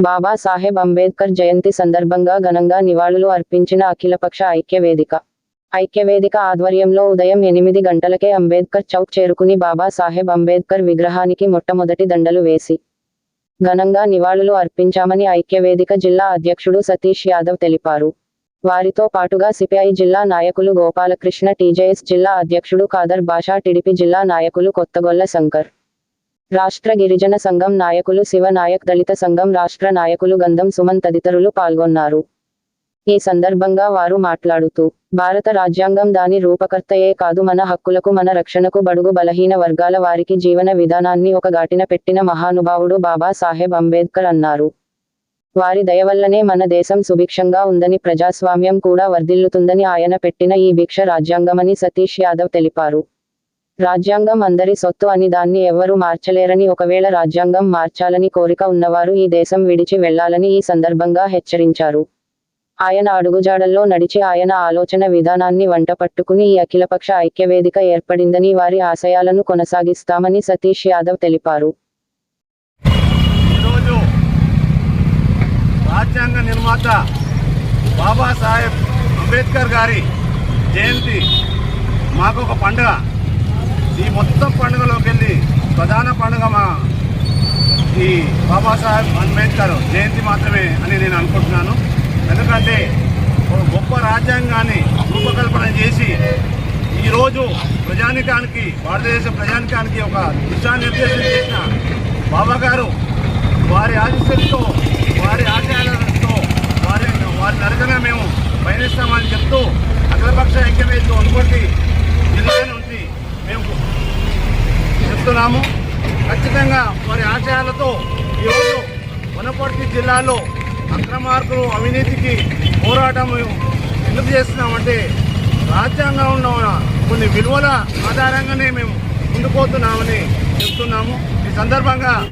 బాబాసాహెబ్ అంబేద్కర్ జయంతి సందర్భంగా ఘనంగా నివాళులు అర్పించిన అఖిలపక్ష ఐక్యవేదిక. ఐక్యవేదిక ఆధ్వర్యంలో ఉదయం ఎనిమిది గంటలకే అంబేద్కర్ చౌక్ చేరుకుని బాబాసాహెబ్ అంబేద్కర్ విగ్రహానికి మొట్టమొదటి దండలు వేసి ఘనంగా నివాళులు అర్పించామని ఐక్యవేదిక జిల్లా అధ్యక్షుడు సతీష్ యాదవ్ తెలిపారు. వారితో పాటుగా సిపిఐ జిల్లా నాయకులు గోపాలకృష్ణ టీజేఎస్ జిల్లా అధ్యక్షుడు కాదర్ బాషా టిడిపి జిల్లా నాయకులు కొత్తగొల్ల శంకర్ రాష్ట్ర గిరిజన సంఘం నాయకులు శివ నాయక్ దళిత సంఘం రాష్ట్ర నాయకులు గంధం సుమన్ తదితరులు పాల్గొన్నారు. ఈ సందర్భంగా వారు మాట్లాడుతూ భారత రాజ్యాంగం దాని రూపకర్తయే కాదు. మన హక్కులకు మన రక్షణకు బడుగు బలహీన వర్గాల వారికి జీవన విధానాన్ని ఒక గాటిన పెట్టిన మహానుభావుడు బాబా సాహెబ్ అంబేద్కర్ అన్నారు. వారి దయవల్లనే మన దేశం సుభిక్షంగా ఉందని ప్రజాస్వామ్యం కూడా వర్ధిల్లుతుందని ఆయన పెట్టిన ఈ భిక్ష రాజ్యాంగమని సతీష్ యాదవ్ తెలిపారు. రాజ్యాంగం అందరి సొత్తు అని దాన్ని ఎవ్వరూ మార్చలేరని ఒకవేళ రాజ్యాంగం మార్చాలని కోరిక ఉన్నవారు ఈ దేశం విడిచి వెళ్ళాలని ఈ సందర్భంగా హెచ్చరించారు. ఆయన అడుగుజాడల్లో నడిచి ఆయన ఆలోచన విధానాన్ని వంట పట్టుకుని ఈ అఖిలపక్ష ఐక్యవేదిక ఏర్పడిందని వారి ఆశయాలను కొనసాగిస్తామని సతీష్ యాదవ్ తెలిపారు. రాజ్యాంగ నిర్మాత బాబాసాహెబ్ అంబేద్కర్ గారి జయంతి మాకు ఒక పండుగ. ఈ మొత్తం పండుగలోకి వెళ్ళి ప్రధాన పండుగ మా ఈ బాబాసాహెబ్ అంబేద్కర్ జయంతి మాత్రమే అని నేను అనుకుంటున్నాను. ఎందుకంటే ఒక గొప్ప రాజ్యాంగాన్ని రూపకల్పన చేసి ఈరోజు ప్రజానికానికి భారతదేశ ప్రజానికానికి ఒక దిశానిర్దేశం చేసిన బాబా గారు వారి ఆశీస్సులతో వారి ఆశయాలతో వారి వారి నరకన మేము పయనిస్తామని చెప్తూ అఖిలపక్ష ఐక్యవేదిక అనుకోటి జిల్లా నుంచి మేము చెప్తున్నాము ఖచ్చితంగా వారి ఆశయాలతో ఈరోజు వనపర్తి జిల్లాలో అక్రమార్కులు అవినీతికి పోరాటం ఎందుకు చేస్తున్నామంటే రాజ్యాంగంలో ఉన్న కొన్ని విలువల ఆధారంగానే మేము ఉండిపోతున్నామని చెప్తున్నాము. ఈ సందర్భంగా